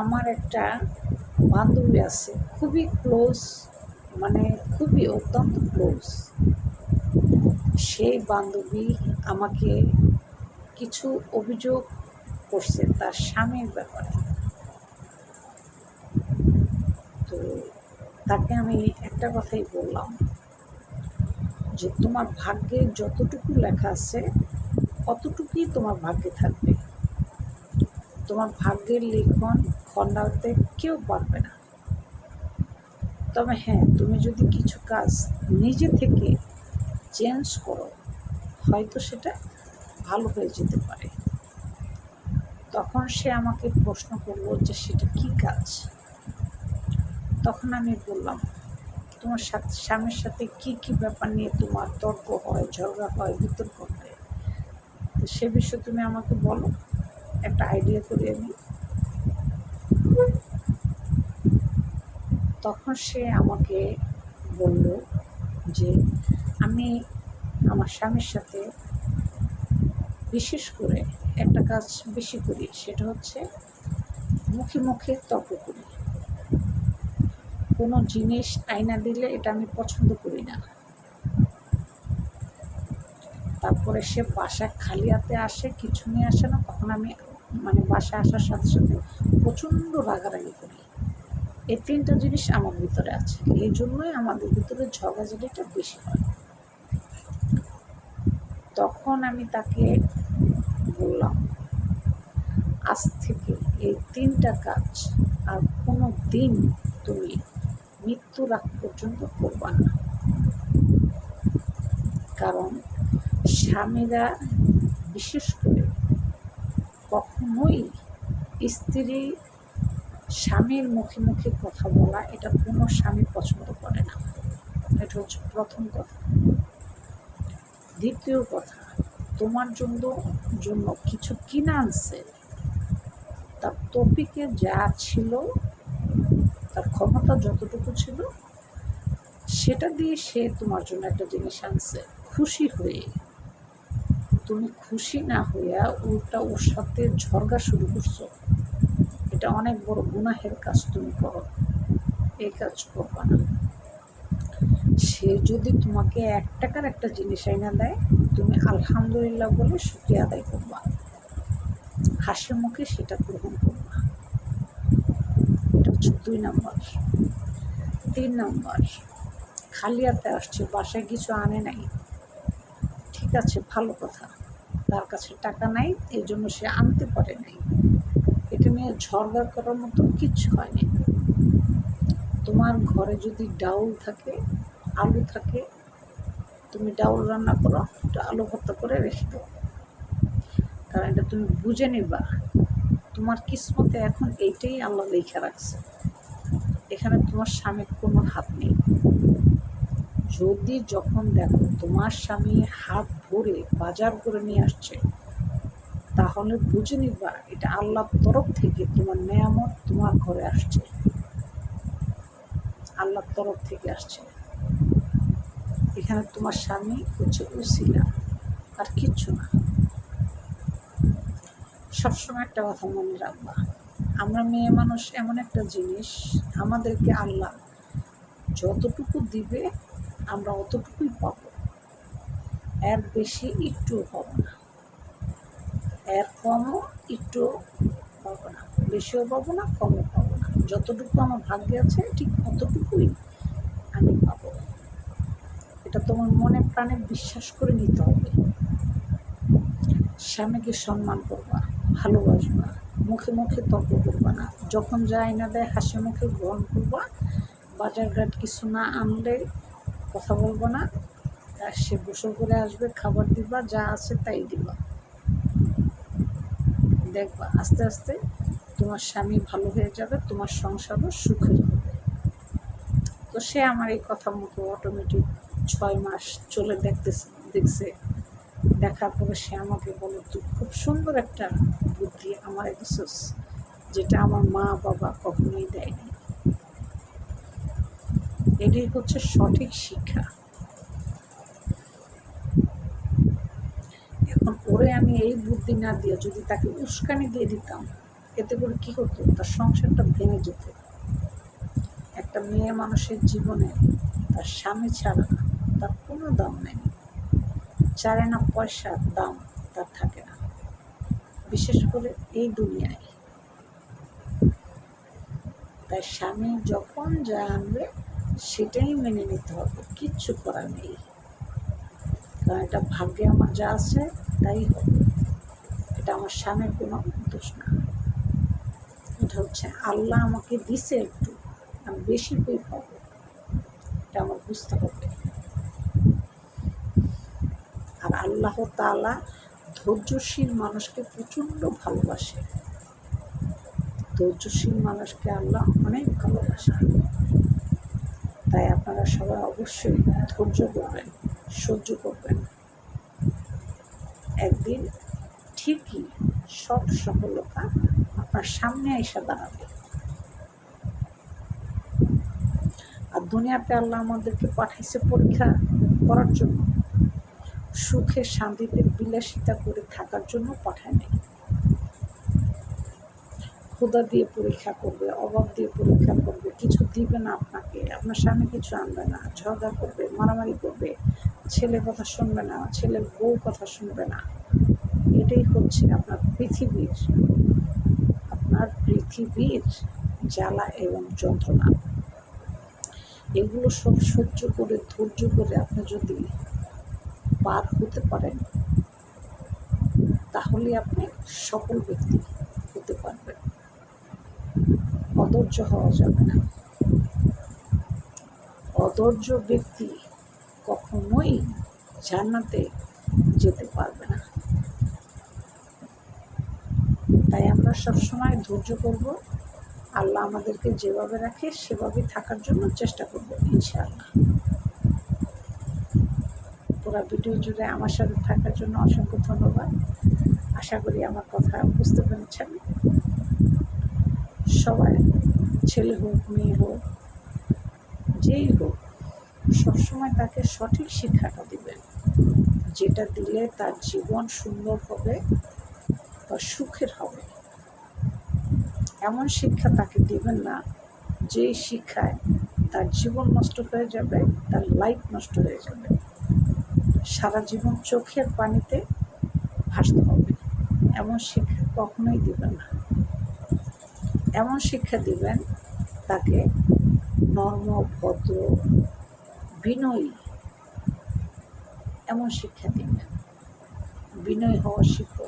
আমার একটা বান্ধবী আছে, খুবই ক্লোজ মানে খুবই অত্যন্ত ক্লোজ সেই বান্ধবী আমাকে কিছু অভিযোগ করছে তার স্বামীর ব্যাপারে। তো তাকে আমি একটা কথাই বললাম যে, তোমার ভাগ্যে যতটুকু লেখা আছে, অতটুকুই তোমার ভাগ্যে থাকবে। তোমার ভাগ্যের লিখন খণ্ডাতে কেউ পারবে না। তবে হ্যাঁ তুমি যদি কিছু কাজ নিজে থেকে চেঞ্জ করো, হয়তো সেটা ভালো হয়ে যেতে পারে। তখন সে আমাকে প্রশ্ন করল যে সেটা কি কাজ? তখন আমি বললাম, তোমার সাথে, স্বামীর সাথে কি কি ব্যাপার নিয়ে তোমার তর্ক হয়, ঝগড়া হয়, বিতর্ক হয়? তো সে বিষয়ে তুমি আমাকে বলো। একটা আইডিয়া করি আমি। তখন সে আমাকে বলল যে, আমি আমার স্বামীর সাথে বিশেষ করে একটা কাজ বেশি করি, সেটা হচ্ছে মুখে মুখে তর্ক করি। কোনো জিনিস আয়না দিলে এটা আমি পছন্দ করি না। তারপরে সে বাসায় খালি হাতে আসে, কিছু নিয়ে আসে না, তখন আমি মানে বাসায় আসার সাথে সাথে প্রচণ্ড রাগারাগি করি। এই তিনটা জিনিস আমার ভিতরে আছে। এই জন্যই আমাদের ভিতরে ঝগড়াঝাটিটা বেশি হয়। তখন আমি তাকে বললাম, আজ থেকে এই তিনটা কাজ আর কোনো দিন তুমি মৃত্যুর আগ পর্যন্ত করবা না। কারণ স্বামীরা বিশেষ করে কখনোই স্ত্রী স্বামীর মুখে মুখে কথা বলা, এটা কোনো স্বামী পছন্দ করে না। এটা হচ্ছে প্রথম কথা। দ্বিতীয় কথা, তোমার জন্য জন্য কিছু কিনে আনছে, তার টপিকে যা ছিল, তার ক্ষমতা যতটুকু ছিল, সেটা দিয়ে সে তোমার জন্য একটা জিনিস আনছে। খুশি হয়ে তুমি খুশি না হইয়া উল্টা ওর সাথে ঝরগা শুরু করছ? এটা অনেক বড় গুনাহের কাজ তুমি করো। এই কাজ করবা না। সে যদি তোমাকে এক টাকার একটা জিনিস আইনা দেয়, তুমি আলহামদুলিল্লাহ বলে শুক্রিয়া আদায় করবা। হাসি মুখে সেটা গ্রহণ করবা। এটা হচ্ছে দুই নম্বর। তিন নম্বর, খালি হাতে আসছে, বাসায় কিছু আনে নাই। আছে ভালো কথা। তার কাছে টাকা নাই, এই জন্য সে আনতে পারে নাই। এটা নিয়ে ঝড়গা করার মতো কিচ্ছু হয়নি। তোমার ঘরে যদি ডাউল থাকে, আলু থাকে, তুমি ডাউল রান্না করো, একটু আলু ভর্তা করে রেখে দাও। কারণ এটা তুমি বুঝে নিবা, তোমার কিসমতে এখন এইটাই আল্লাহ লেখা রাখছে। এখানে তোমার স্বামীর কোনো হাত নেই। যদি যখন দেখো তোমার স্বামী হাত ভরে বাজার করে নিয়ে আসছে, তাহলে বুঝে নিবা এটা আল্লাহর তরফ থেকে তোমার নেয়ামত তোমার ঘরে আসছে। আল্লাহর তরফ থেকে আসছে। এখানে তোমার স্বামী হচ্ছে উসিলা, আর কিচ্ছু না। সবসময় একটা কথা মনে রাখবা, আমরা মেয়ে মানুষ এমন একটা জিনিস, আমাদেরকে আল্লাহ যতটুকু দিবে আমরা অতটুকুই পাব। এর বেশি একটু পাবো না। এর কমও একটু পাবো না। বেশিও পাবো না, কমও পাবো না। যতটুকু আমার ভাগ্যে আছে, ঠিক অতটুকুই আমি পাবো। এটা তোমার মনে প্রাণে বিশ্বাস করে নিতে হবে। স্বামীকে সম্মান করবা, ভালোবাসবা, মুখে মুখে তর্ক করবা না। যখন যা আইনা দেয়, হাসি মুখে গ্রহণ করবা। বাজার ঘাট কিছু না আনলে কথা বলব না। সে গোসল করে আসবে, খাবার দিবা, যা আছে তাই দিবা। দেখবা, আস্তে আস্তে তোমার স্বামী ভালো হয়ে যাবে, তোমার সংসারও সুখের হবে। তো সে আমার এই কথা মতো অটোমেটিক ছয় মাস চলে দেখতেছে, দেখছে। দেখার পরে সে আমাকে বলে, তুই খুব সুন্দর একটা বুদ্ধি আমার দিছস, যেটা আমার মা বাবা কখনোই দেয়নি। এটাই হচ্ছে সঠিক শিক্ষা। এখন ওরে আমি এই বুদ্ধি না দিয়ে যদি তাকে উস্কানি দিয়ে দিতাম, এতে করে কি হতো তার সংসারটা ভেঙে যেত। একটা মেয়ে মানুষের জীবনে তার স্বামী ছাড়া তার কোনো দাম নেই। চারে না পয়সার দাম তার থাকে না। বিশেষ করে এই দুনিয়ায়। তাই স্বামী যখন যা আনবে সেটাই মেনে নিতে হবে, কিচ্ছু করার নেই। কারণ এটা ভাগ্যে আমার যা আছে, তাই হবে। এটা আমার স্বামীর কোনো দোষ না। এটা হচ্ছে আল্লাহ আমাকে দিছে একটু, আমি বেশি পেয়ে পাবো। এটা আমার বুঝতে হবে। আর আল্লাহ তাআলা ধৈর্যশীল মানুষকে প্রচণ্ড ভালোবাসে। ধৈর্যশীল মানুষকে আল্লাহ অনেক ভালোবাসে। তাই আপনারা সবাই অবশ্যই ধৈর্য করবেন সহ্য করবেন। একদিন ঠিকই সব সফলতা আপনার সামনে এসে দাঁড়াবে। আর দুনিয়াতে আল্লাহ আমাদেরকে পাঠাইছে পরীক্ষা করার জন্য। সুখে শান্তিতে বিলাসিতা করে থাকার জন্য পাঠায় নেই। ক্ষুদা দিয়ে পরীক্ষা করবে, অভাব দিয়ে পরীক্ষা করবে, কিছু দিবে না আপনাকে, আপনার স্বামী কিছু আনবে না, ঝগড়া করবে, মারামারি করবে ছেলে কথা শুনবে না, ছেলের বউ কথা শুনবে না। এটাই হচ্ছে আপনার পৃথিবীর আপনার পৃথিবীর জ্বালা এবং যন্ত্রণা। এগুলো সব সহ্য করে, ধৈর্য করে আপনি যদি পার হতে পারেন তাহলে আপনি সফল ব্যক্তি হতে পারবেন অধৈর্য হওয়া যাবে না। অধৈর্য ব্যক্তি কখনোই জান্নাতে যেতে পারবে না। তাই আমরা সবসময় ধৈর্য করব আল্লাহ আমাদেরকে যেভাবে রাখে সেভাবে থাকার জন্য চেষ্টা করব, ইনশাআল্লাহ। পুরো ভিডিও জুড়ে আমার সাথে থাকার জন্য অসংখ্য ধন্যবাদ। আশা করি আমার কথা বুঝতে পেরেছেন। সবাই, ছেলে হোক, মেয়ে হোক, যেই হোক, সবসময় তাকে সঠিক শিক্ষাটা দিবেন। যেটা দিলে তার জীবন সুন্দর হবে বা সুখের হবে। এমন শিক্ষা তাকে দিবেন না যে শিক্ষায় তার জীবন নষ্ট হয়ে যাবে, তার লাইফ নষ্ট হয়ে যাবে। সারা জীবন চোখের পানিতে ভাসতে হবে। এমন শিক্ষা কখনোই দিবেন না। এমন শিক্ষা দিবেন তাকে নর্ম ভদ্র বিনয়ী, এমন শিক্ষা দিবেন। বিনয় হওয়া শিখো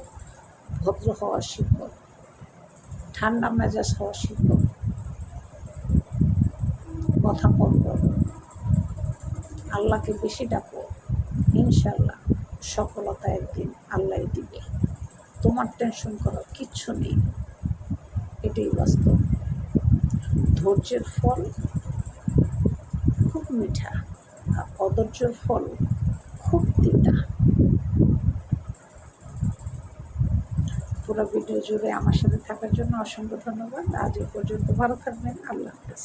ভদ্র হওয়া শিখো ঠান্ডা মেজাজ হওয়া শিখো কথা কম করো আল্লাহকে বেশি ডাকো ইনশাল্লাহ সফলতা একদিন আল্লাহ দিবে। তোমার টেনশন করার কিচ্ছু নেই। এটাই বাস্তব। ধৈর্যের ফল খুব মিঠা আর অধৈর্যের ফল খুব তিতা। পুরো ভিডিও জুড়ে আমার সাথে থাকার জন্য অসংখ্য ধন্যবাদ। আজ এ পর্যন্ত ভালো থাকবেন। আল্লাহ হাফেজ।